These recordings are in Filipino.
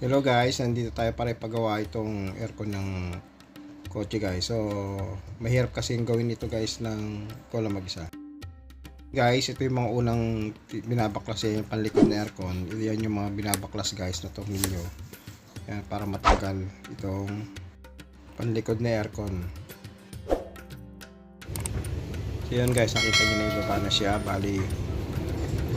Hello guys, nandito tayo para ipagawa itong aircon ng kotse guys. So, mahirap kasi gawin ito guys ng ko lang mag-isa. Guys, ito yung mga unang binabaklas yung panlikod na aircon. Yan yung mga binabaklas guys na tornilyo. Yan, para matagal itong panlikod na aircon. So yun guys, nakita nyo na ibaba na siya. Bali,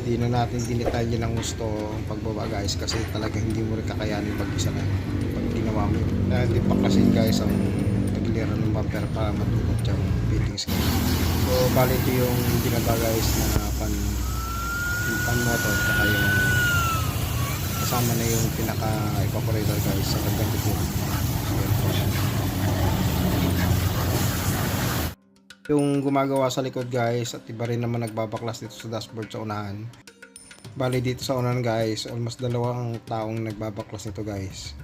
hindi na natin dinitalye ng gusto ang pagbaba guys kasi talaga hindi mo rin kakayanin mag-isa na pag ginawa mo yun. Dahil di pa kasi guys ang naglira ng bumper para matulog yung fittings guys. So bali ito yung ginaba guys na pan pan motor saka yung kasama na yung pinaka evaporator guys sa paggamit po. So, yan po siya. Yung gumagawa sa likod guys at iba rin naman nagbabaklas dito sa dashboard sa unahan. Bali dito sa unahan guys almost dalawang taong nagbabaklas nito guys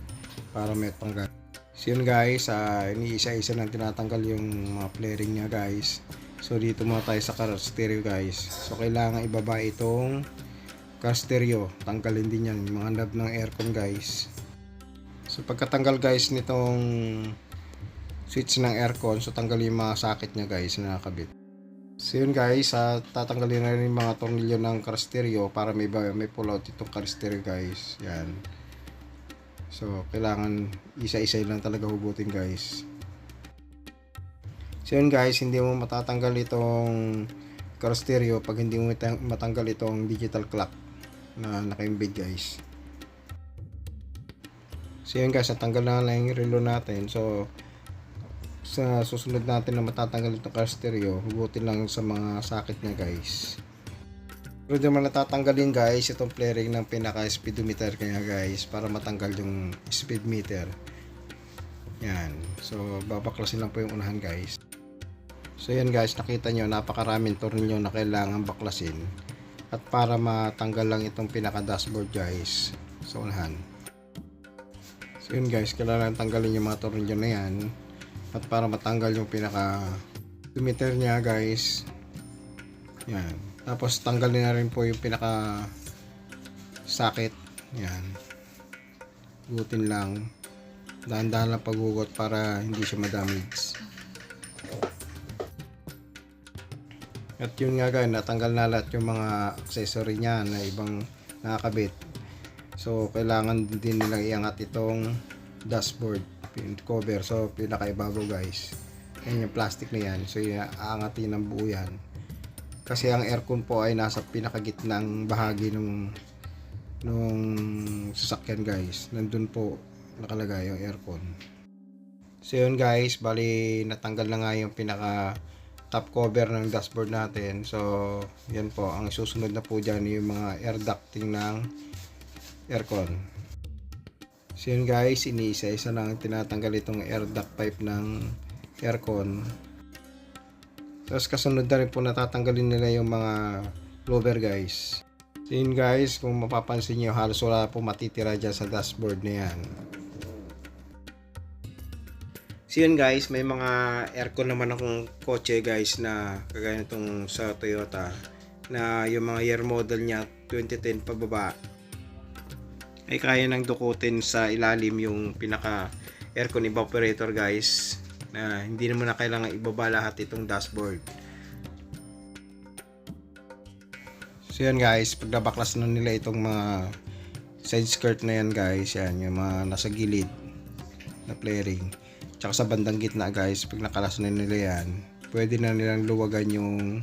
para may panggal so yun guys uh, iniisa-isa nang tinatanggal yung mga flaring niya guys. So dito muna tayo sa car stereo guys. So kailangan ibaba itong car stereo. Tanggalin din yan yung mga knob ng aircon guys. So pagkatanggal guys nitong switch ng aircon so tanggalin yung mga socket niya guys na nakakabit so yun guys uh, tatanggalin na rin yung mga tornilyo ng car stereo para may, may pull out itong car stereo guys. Yan. So kailangan isa-isa lang talaga hugutin guys. So yun guys hindi mo matatanggal itong car stereo pag hindi mo matang- matanggal itong digital clock na naka-embed guys. So yun guys natanggal na lang yung relo natin. So sa susunod natin na matatanggal itong car stereo, hugutin lang sa mga socket niya guys. Pero di man natatanggalin guys itong flaring ng pinaka speedometer kaya guys para matanggal yung speed meter. Yan. So babaklasin lang po yung unahan guys. So yan guys, nakita nyo napakaraming tornilyo na kailangan baklasin. At para matanggal lang itong pinaka dashboard guys sa unahan. So yun guys, kailangan tanggalin yung mga tornilyo na yan at para matanggal yung pinaka emitter niya guys. Yan. Tapos tanggalin na rin po yung pinaka socket yan. Gutin lang. Dahan-dahan lang paghugot para hindi siya madamage. At yun nga guys natanggal na lahat yung mga accessory niya na ibang nakakabit. So kailangan din nilang iangat itong dashboard pin cover. So pinakaibabaw guys. Yan yung plastic na yan. So yung aangatin ng buo yan. Kasi ang aircon po ay nasa pinakagitnang bahagi nung nung sasakyan guys. Nandun po nakalagay yung aircon. So yun guys. Bali natanggal na nga yung pinaka top cover ng dashboard natin. So yan po. Ang susunod na po dyan yung mga air ducting ng aircon So yun guys, iniisa-isa lang tinatanggal itong air duct pipe ng aircon. Tapos kasunod na rin po natatanggalin nila yung mga blower guys. So yun guys, kung mapapansin nyo, halos wala po matitira dyan sa dashboard na yan. So yun guys, may mga aircon naman akong kotse guys na kagaya nitong sa Toyota na yung mga year model niya 2010 pababa ay kaya nang dukutin sa ilalim yung pinaka aircon evaporator guys na hindi naman na kailangan ibaba lahat itong dashboard. So yan guys pag nabaklas na nila itong mga side skirt na yan guys yan yung mga nasa gilid na flaring. Tsaka sa bandang gitna guys pag nakalas na nila yan pwede na nilang luwagan yung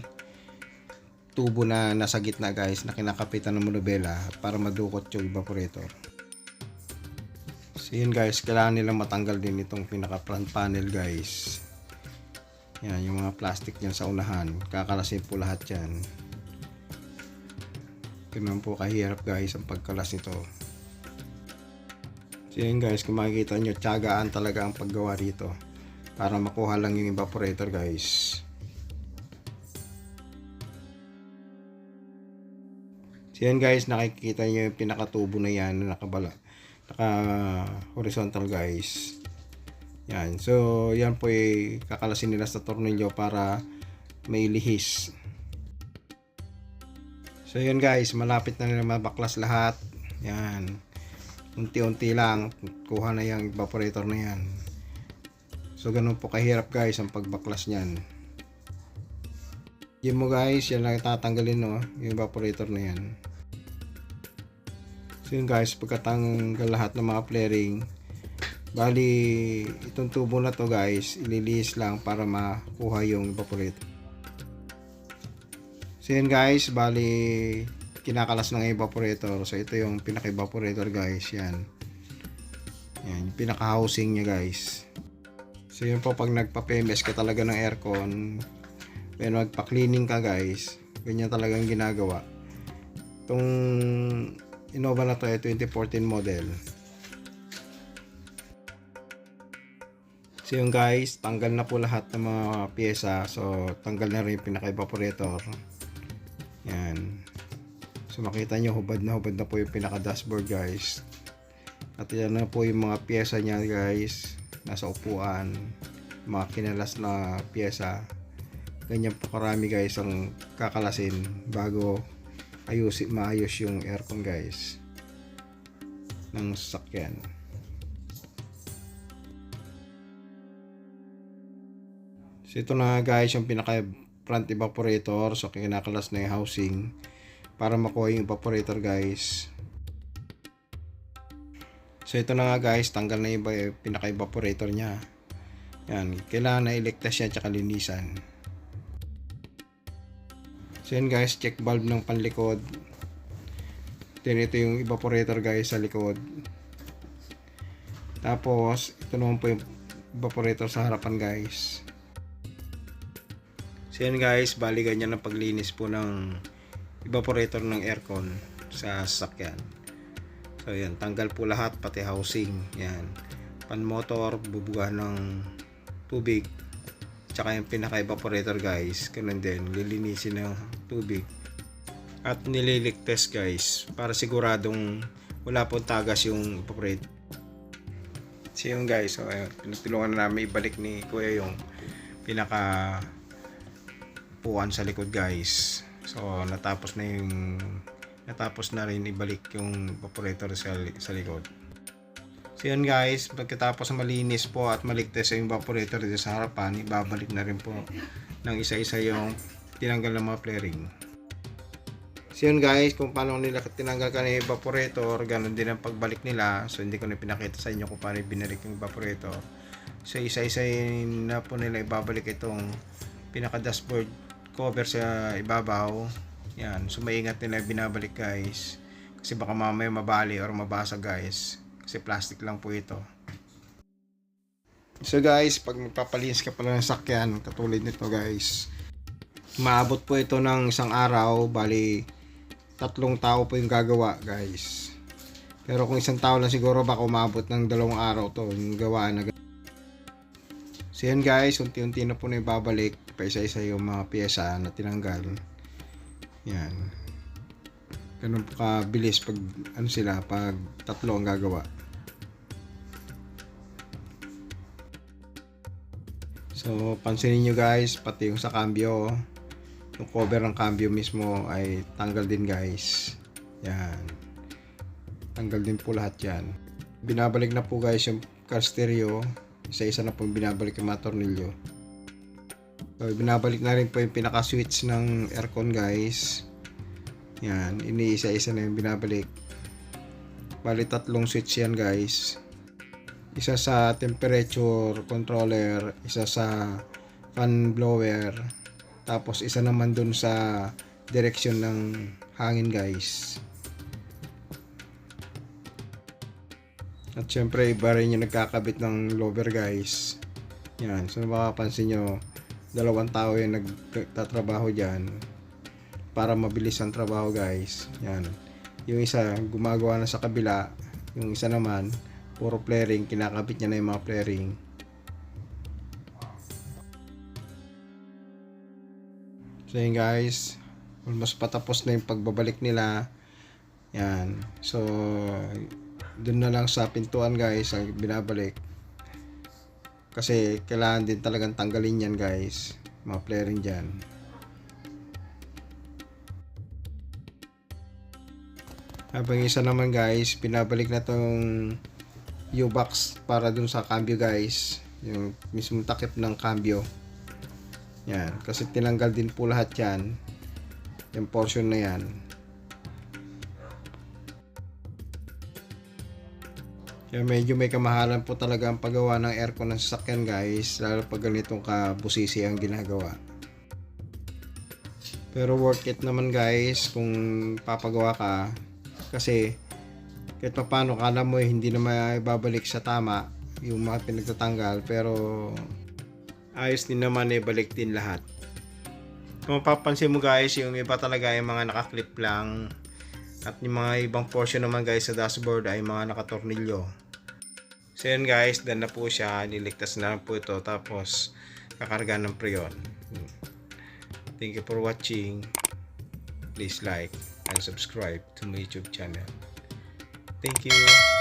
tubo na nasa gitna guys na kinakapitan ng monobela para madukot yung evaporator. So yun guys, kailangan nilang matanggal din itong pinaka front panel guys. Yan, yung mga plastic niyan sa unahan. Kakalasin po lahat yan. Ganun po kahirap guys ang pagkalas nito. So yun guys, kung makikita nyo, tiyagaan talaga ang paggawa dito. Para makuha lang yung evaporator guys. So yan guys, nakikita nyo yung pinakatubo na yan na nakabala. Naka horizontal guys. Yan. So yan po ay kakalasin nila sa tornilyo para may lihis. So yun guys, malapit na nila mabaklas lahat. Yan. unti-unti lang kuha na yung evaporator na yan so ganun po kahirap guys ang pagbaklas niyan yun mo guys yan lang tatanggalin no yung evaporator na yan so yun guys pagkatanggal lahat ng mga flaring bali itong tubo na to guys ililiis lang para makuha yung evaporator so yun guys bali kinakalas ng evaporator. So ito yung pinaka evaporator guys, yan. Yan, yung pinaka housing niya guys. So yun po pag nagpa-PMS ka talaga ng aircon, when magpa-cleaning ka guys, ganyan talagang ginagawa. Itong Innova na to ay 2014 model. So yun guys, tanggal na po lahat ng mga pyesa. So tanggal na rin yung pinaka evaporator. Yan. So makita nyo hubad na hubad na po yung pinaka dashboard guys. At yan na po yung mga pyesa niya guys. Nasa upuan. Mga kinalas na pyesa. Ganyan po karami guys ang kakalasin bago ayusin maayos yung aircon guys. Ng sasakyan. So ito na guys yung pinaka front evaporator. So kinakalas na yung housing para makuha yung evaporator guys so ito na nga guys tanggal na yung pinaka evaporator nya yan kailangan na iligtas yan tsaka linisan so yan guys check valve ng panlikod then ito yung evaporator guys sa likod tapos ito naman po yung evaporator sa harapan guys so yan guys bali ganyan ang paglinis po ng evaporator ng aircon sa sasakyan. So yan, tanggal po lahat pati housing. Yan. Pan motor, bubugahan ng tubig. Tsaka yung pinaka evaporator guys, ganun din, lilinisin ng tubig. At nililigtas guys, para siguradong wala pong tagas yung evaporator. So yun guys, so ayun, pinutulungan na namin ibalik ni Kuya yung pinaka puwan sa likod guys. So, natapos na yung natapos na rin ibalik yung evaporator sa, sa likod. So yun guys, pagkatapos malinis po at maligtas yung evaporator dito sa harapan, ibabalik na rin po ng isa-isa yung tinanggal ng mga flaring. So yun guys, kung paano nila tinanggal ka ng evaporator, ganun din ang pagbalik nila. So hindi ko na pinakita sa inyo kung paano binalik yung evaporator. So isa-isa na po nila ibabalik itong pinaka dashboard cover sa ibabaw. Yan. So maingat nila binabalik guys. Kasi baka mamaya mabali or mabasa guys. Kasi plastic lang po ito. So guys, pag magpapalinis ka pala ng sakyan, katulad nito guys. Maabot po ito ng isang araw, bali tatlong tao po yung gagawa guys. Pero kung isang tao lang siguro baka umabot ng dalawang araw to yung gawa na So yan guys, unti-unti na po na ibabalik pa isa-isa yung mga pyesa na tinanggal. Yan. Ganun kabilis pag ano sila, pag tatlo ang gagawa. So, pansinin nyo guys, pati yung sa cambio, yung cover ng cambio mismo ay tanggal din guys. Yan. Tanggal din po lahat yan. Binabalik na po guys yung car stereo isa-isa na pong binabalik yung mga tornilyo. So, binabalik na rin po yung pinaka-switch ng aircon guys. Yan, iniisa-isa na yung binabalik. Bali tatlong switch yan guys. Isa sa temperature controller, isa sa fan blower, tapos isa naman dun sa direction ng hangin guys. At syempre, iba rin yung nagkakabit ng lover guys. Yan. So, makapansin nyo, dalawang tao yung nagtatrabaho dyan para mabilis ang trabaho guys. Yan. Yung isa, gumagawa na sa kabila. Yung isa naman, puro flaring. Kinakabit niya na yung mga flaring. So, yun guys. Almost patapos na yung pagbabalik nila. Yan. So, dun na lang sa pintuan guys ang binabalik kasi kailangan din talagang tanggalin yan guys mga flaring dyan Habang isa naman guys, pinabalik na tong U-box para dun sa cambio guys. Yung mismong takip ng cambio. Yan. Kasi tinanggal din po lahat yan. Yung portion na yan. Kaya medyo may kamahalan po talaga ang paggawa ng aircon ng sasakyan guys. Lalo pag ganitong kabusisi ang ginagawa. Pero worth it naman guys kung papagawa ka. Kasi kahit pa paano kala mo eh, hindi na maibabalik sa tama yung mga pinagtatanggal. Pero ayos din naman eh balik din lahat. Kung mapapansin mo guys, yung iba talaga ay mga nakaklip lang. At yung mga ibang portion naman guys sa dashboard ay mga nakatornilyo. So yun guys, done na po siya. Niligtas na lang po ito. Tapos kakarga ng preyon. Thank you for watching. Please like and subscribe to my YouTube channel. Thank you.